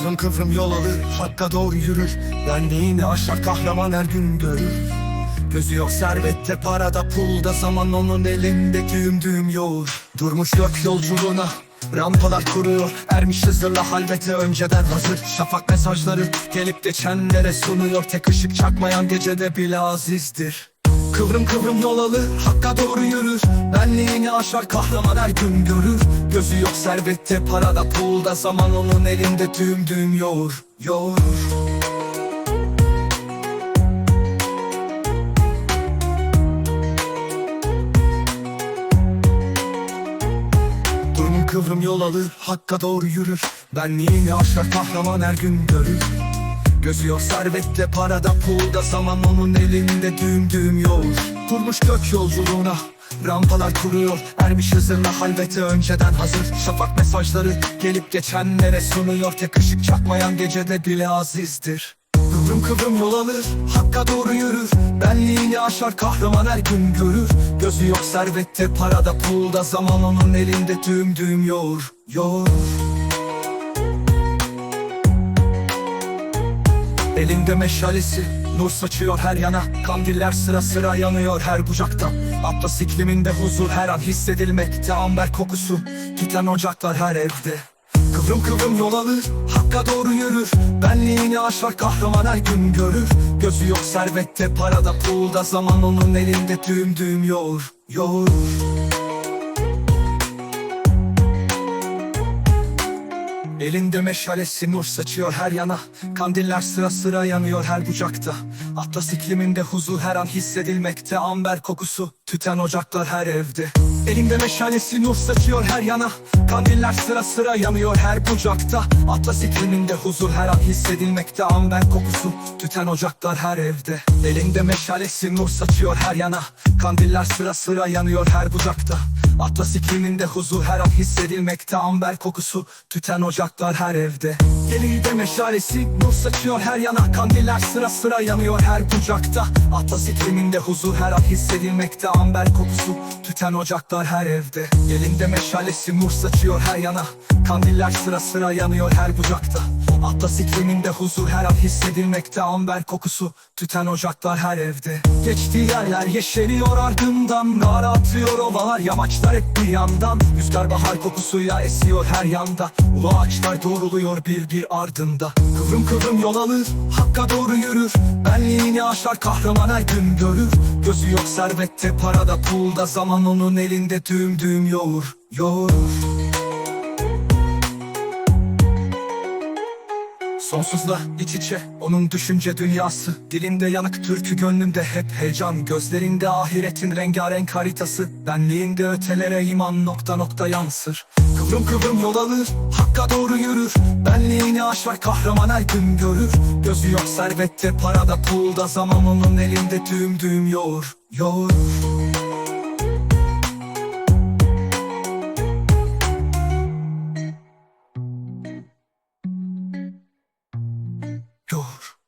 Kıvrım kıvrım yol alır Hakka doğru yürür. Benliğini aşar kahraman her gün görür. Gözü yok servette parada pulda Zaman onun elinde düğüm düğüm yoğur. Durmuş gök yolculuğuna Rampalar kuruyor. Ermiş hızırla halvete önceden hazır. Şafak mesajları gelip geçenlere sunuyor. Tek ışık çakmayan gecede bile azizdir. Kıvrım kıvrım yol alır, hakka doğru yürür. Benliğini aşar, kahraman her gün görür Gözü yok servette, parada, pulda Zaman onun elinde düğüm düğüm yoğur, yoğur Durmun kıvrım yol alır, hakka doğru yürür. Benliğini aşar, kahraman her gün görür. Gözü yok servette parada pulda Zaman onun elinde düğüm düğüm yoğur. Durmuş gök yolculuğuna Rampalar kuruyor. Ermiş hızırla halvete önceden hazır. Şafak mesajları gelip geçenlere sunuyor. Tek ışık çakmayan gecede bile azizdir. Kıvrım kıvrım yol alır Hakka doğru yürür. Benliğini aşar kahraman her gün görür. Gözü yok servette parada pulda. Zaman onun elinde düğüm düğüm yoğur Yoğur. Elinde meşalesi Nur saçıyor her yana Kandiller sıra sıra yanıyor her bucakta. Atlas ikliminde huzur her an hissedilmekte Amber kokusu Tüten ocaklar her evde. Kıvrım kıvrım yol alır Hakka doğru yürür. Benliğini aşar kahraman her gün görür. Gözü yok servette parada pulda Zaman onun elinde. Düğüm düğüm yoğur Yoğur Elinde meşalesi nur saçıyor her yana. Kandiller sıra sıra yanıyor her bucakta. Atlas ikliminde huzur her an hissedilmekte. Amber kokusu tüten ocaklar her evde. Elinde meşalesi nur saçıyor her yana. Kandiller sıra sıra yanıyor her bucakta Atlas ikliminde huzur her an hissedilmekte. Amber kokusu tüten ocaklar her evde. Elinde meşalesi nur saçıyor her yana. Kandiller sıra sıra yanıyor her bucakta Atlas ikliminde huzur her an hissedilmekte. Amber kokusu tüten ocaklar her evde. Elinde meşalesi nur saçıyor her yana. Kandiller sıra sıra yanıyor her bucakta Atlas ikliminde huzur her an hissedilmekte Amber kokusu tüten ocaklar her evde. Elinde meşalesi nur saçıyor her yana. Kandiller sıra sıra yanıyor her bucakta Atlas ikliminde huzur her an hissedilmekte. Amber kokusu tüten ocaklar her evde. Geçtiği yerler yeşeriyor ardından Nara atıyor ovalar. Yamaçlar hep bir yandan Rüzgar bahar kokusuyla esiyor her yanda. Ulu ağaçlar doğruluyor bir bir ardında. Kıvrım kıvrım yol alır hakka doğru yürür. Benliğini aşar kahraman her gün görür. Gözü yok servette parada pulda. Zaman onun elinde düğüm düğüm yoğur Yoğur Sonsuzla iç içe onun düşünce dünyası. Dilinde yanık türkü gönlümde hep heyecan. Gözlerinde ahiretin rengarenk haritası. Benliğinde ötelere iman nokta nokta yansır. Kıvrım kıvrım yol alır hakka doğru yürür. Benliğini aşar kahraman her gün görür. Gözü yok servette parada pulda Zaman onun elinde düğüm düğüm yoğur Yoğur Yoğur